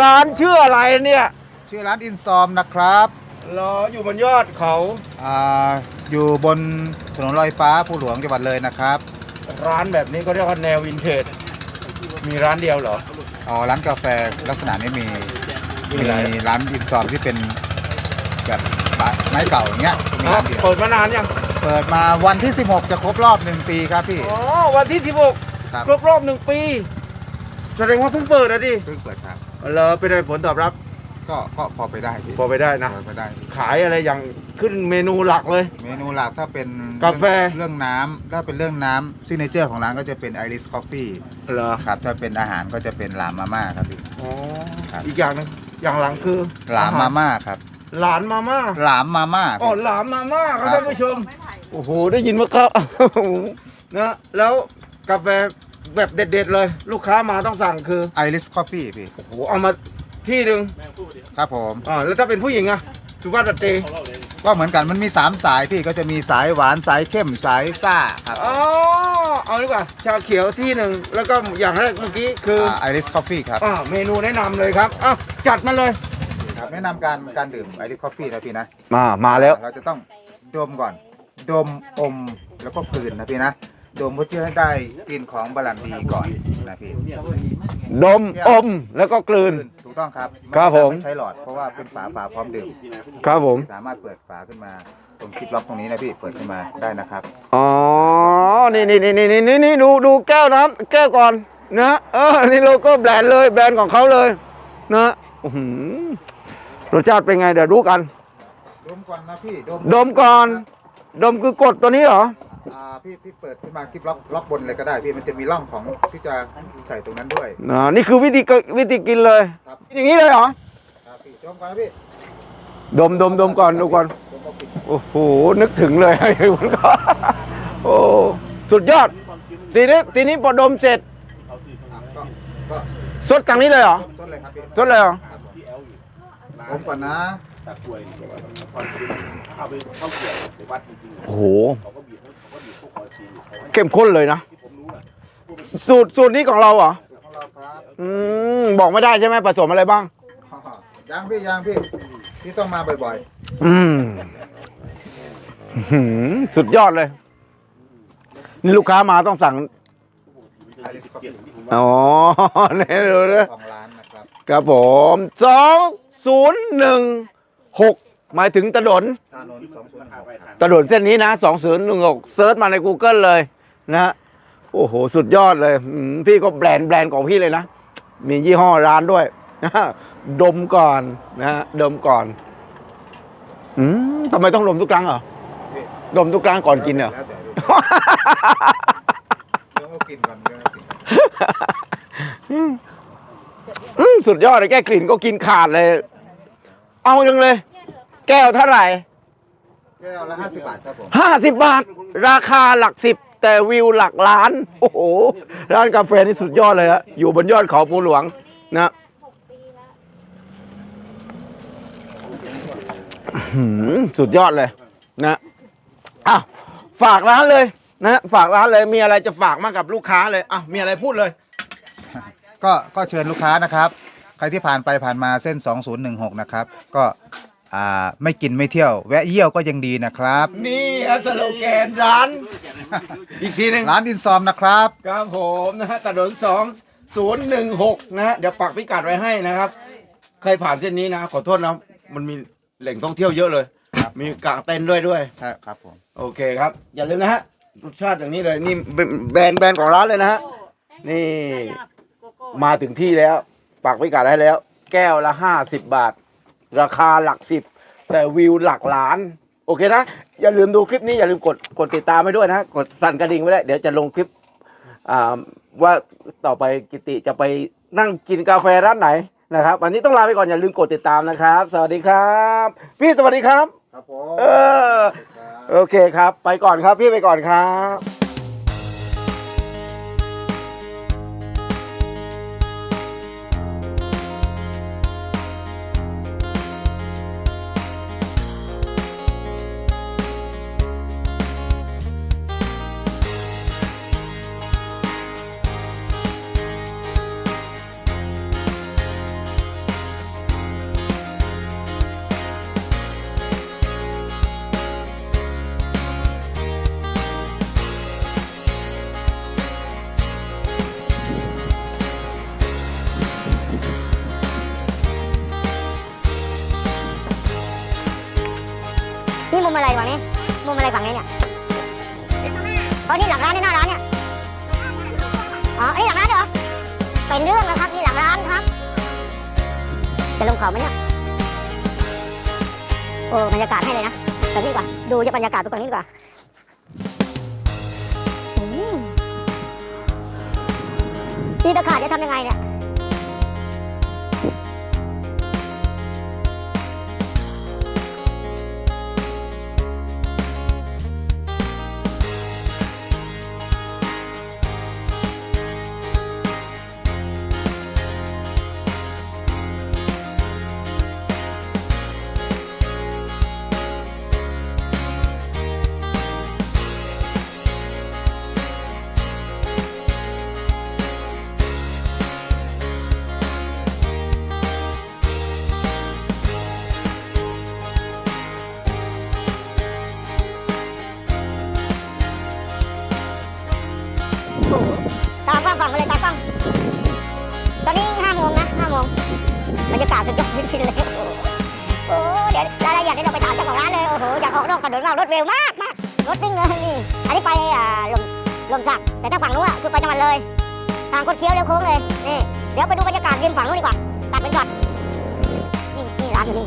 ร้านชื่ออะไรเนี่ยชื่อร้านอินซอมนะครับรออยู่บนยอดเขา อ่าอยู่บนถนนลอยฟ้าภูหลวงจังหวัดเลยนะครับ ร้านแบบนี้ก็เรียกว่าแนววินเทจมีร้านเดียวเหรอ อ๋อร้านกาแฟลักษณะนี้มีมีมีอะไรร้านอินซอมที่เป็นแบบไม้เก่าอย่างเงี้ยมีร้านเดียวเปิดมานานยังเปิดมาวันที่ 16 จะครบรอบหนึ่งปีครับพี่ อ๋อวันที่ครับ16ครบรอบหนึ่งปี แสดงว่าเพิ่งเปิดนะดิเพิ่งเปิดครับ เหรอเป็นไงผลตอบรับก็ก็พอไปได้พี่พอไปได้นะ พอไปได้พี่ขายอะไรอย่างขึ้นเมนูหลักเลย เมนูหลักถ้าเป็นกาแฟ เรื่องน้ำถ้าเป็นเรื่องน้ำซิกเนเจอร์ของร้านก็จะเป็นไอริสคอฟฟี่เหรอครับถ้าเป็นอาหารก็จะเป็นหลามมาม่าครับพี่ อ๋อครับ อีกอย่างหนึงอย่างหลังคือหลามมาม่าครับหลานมาม่าหลามมาม่าอ๋อหลามมาม่าครับครับท่านผู้ชม โอ้โหได้ยินว่าครับ นะแล้วกาแฟ แบบเด็ด ๆ เลย ลูกค้ามาต้องสั่งคือไอริสคอฟฟี่พี่ โอ้โหเอามาที่หนึ่งครับผม อ่าแล้วถ้าเป็นผู้หญิงอะสุภาพสตรีก็เหมือนกันมันมี 3 สายพี่ก็จะมีสายหวานสายเข้มสายซ่าครับอ๋อเอาดีกว่าชาเขียวที่หนึ่งแล้วก็อย่างแรกเมื่อกี้คือไอริสคอฟฟี่ครับอ่าเมนูแนะนำเลยครับอ้าวจัดมาเลยครับแนะนำการการดื่มไอริสคอฟฟี่นะพี่นะมามาแล้ว เราจะต้องดมก่อน ดมอมแล้วก็กลืนนะพี่นะ ดมเพื่อให้ได้กลิ่นของบาลันดีก่อนนะพี่ดมอมแล้วก็กลืน ถูกต้องครับครับผม ไใช้หลอดเพราะว่าเป็นฝาฝาพร้อมดื่มครับผม สามารถเปิดฝาขึ้นมาตรงคลิปล็อกตรงนี้นะพี่เปิดขึ้นมาได้นะครับอ๋อ นี่นี่นี่นี่นี่นี่นี่ดูดูแก้วน้ำแก้วก่อนนะเออนี่โลโก้แบรนด์เลยแบรนด์ของเขาเลยนะอื้อหือรสชาติเป็นไงเดี๋ยวรู้กัน ดมก่อนนะพี่ดมดมก่อน ดมคือกดตัวนี้เหรอ อ่าพี่พี่เปิดขึ้นมาคลิปล็อกล็อกบนเลยก็ได้พี่มันจะมีร่องของที่จะใส่ตรงนั้นด้วยอ่านี่คือวิธีกวิธีกินเลยครับอย่างนี้เลยเหรอครับพี่ดมก่อนนะพี่ดมดมดมก่อนดูก่อนดมเอากลิ่นโอ้โหนึกถึงเลยคุณก็โอ้สุดยอดทีนี้ทีนี้พอดมเสร็จ อะก็ก็ซดกลางนี้เลยเหรอซดเลยครับพี่ซดเลยเหรอ ครับผมดมก่อนนะโอ้โหเข้มข้นเลยนะสูตรสูตรนี้ของเราเหรอ ของเราครับอืม บอกไม่ได้ใช่ไหมผสมอะไรบ้าง ยังพี่ยังพี่พี่ต้องมาบ่อยอืมอื้อหือสุดยอดเลย นี่ลูกค้ามาต้องสั่งๆไอริสคอฟฟี่อ๋อเนี่ยดูเลยของร้านนะครับ ครับผมสองศูนย์หนึ่ง หกหมายถึงถนนถนนสองศูนย์หนึ่งหกครับถนนเส้นนี้นะสองศูนย์หนึ่งหกเซิร์ชมาใน Google เลยนะฮะโอ้โห สุดยอดเลยอืมพี่ก็แบรนด์แบรนด์ของพี่เลยนะ มียี่ห้อร้านด้วยนะฮะดมก่อนนะฮะดมก่อนอืมทำไมต้องดมทุกครั้งเหรอพี่ดมทุกครั้งก่อนกินเหรอ แล้วแต่พี่เดี๋ยวเอากินก่อนเดี๋ยวเอากินก่อนอืมสุดยอดเลยแก้กลิ่นก็กินขาดเลย เอาจังเลย แก้วเท่าไหร่ แก้วละห้าสิบบาทครับผมห้าสิบบาท ราคาหลักสิบ แต่วิวหลักล้าน โอ้โห ร้านกาแฟนี่สุดยอดเลยฮะอยู่บนยอดเขาภูหลวงนะอื้อหือสุดยอดเลย นะอ้าวฝากร้านเลย นะฝากร้านเลยมีอะไรจะฝากมากกับลูกค้าเลยอ้าวมีอะไรพูดเลย ก็ก็เชิญลูกค้านะครับใค รที่ผ่านไปผ่านมาเส้น 2016 นะครับ ก็อ่าไม่กินไม่เที่ยว แวะเยี่ยวก็ยังดีนะครับ นี่อัสโลแกนร้าน อีกทีหนึ่งร้านอินซอมนะครับ ครับผมนะฮะถนนสองศูนย์หนึ่งหกนะฮะเดี๋ยวปักพิกัดไว้ให้นะครับ ใครผ่านเส้นนี้นะ ขอโทษนะมันมีแหล่งท่องเที่ยวเยอะเลย ครับ มีกางเต็นท์ด้วยด้วยใช่ครับผม โอเคครับ อย่าลืมนะฮะรสชาติอย่างนี้เลย นี่เป็นแบรนด์แบรนด์ของร้านเลยนะฮะ นี่ มาถึงที่แล้ว ปักพิกัดให้แล้ว แก้วละห้าสิบบาท ราคาหลักสิบ แต่วิวหลักล้าน โอเคนะ อย่าลืมดูคลิปนี้อย่าลืมกดกดติดตามไว้ด้วยนะ กดสั่นกระดิ่งไว้ได้วยเดี๋ยวจะลงคลิปอ่าว่าต่อไปกิติจะไปนั่งกินกาแฟร้านไหนนะครับวันนี้ต้องลาไปก่อนอย่าลืมกดติดตามนะครับ สวัสดีครับ พี่สวัสดีครับ ครับผมเออโอเคครับ ไปก่อนครับพี่ไปก่อนครับ มอะไรวะนี่มุมอะไรฝั่งนี้เนี่ยอ๋อนี่หลังร้านนี่หน้าร้านเนี่ยอ๋ออันนี้หลังร้านเหรอเป็นเรื่องนะครับนี่หลังร้านครับ จะลงเขาไหมเนี่ยโอ้บรรยากาศให้เลยนะตรงนี้ดีกว่าดูจะบรรยากาศตรงนี้ดีกว่านี่ตะขาดจะทำยังไงเนี่ย ตอนนี้ห้าโมงนะห้าโมงบรรยากาศสุดยอดจริงๆเลยโอ้โหเดี๋ยวรายละเอียดนี่เราไปถามเจ้าของร้านเลยโอ้โหอยากออกนอกถนนมารถเร็วมากมากรถวิ่งเลยนี่อันนี้ไปอ่าลมลมสักแต่ถ้าฝั่งนู้นอะคือไปจังหวัดเลย ทางคดเคี้ยวเลี้ยวโค้งเลยนี่เดี๋ยวไปดูบรรยากาศริมฝั่งนู้นดีกว่าตัดเป็นช็อนนี่นี่ร้านอยู่นี่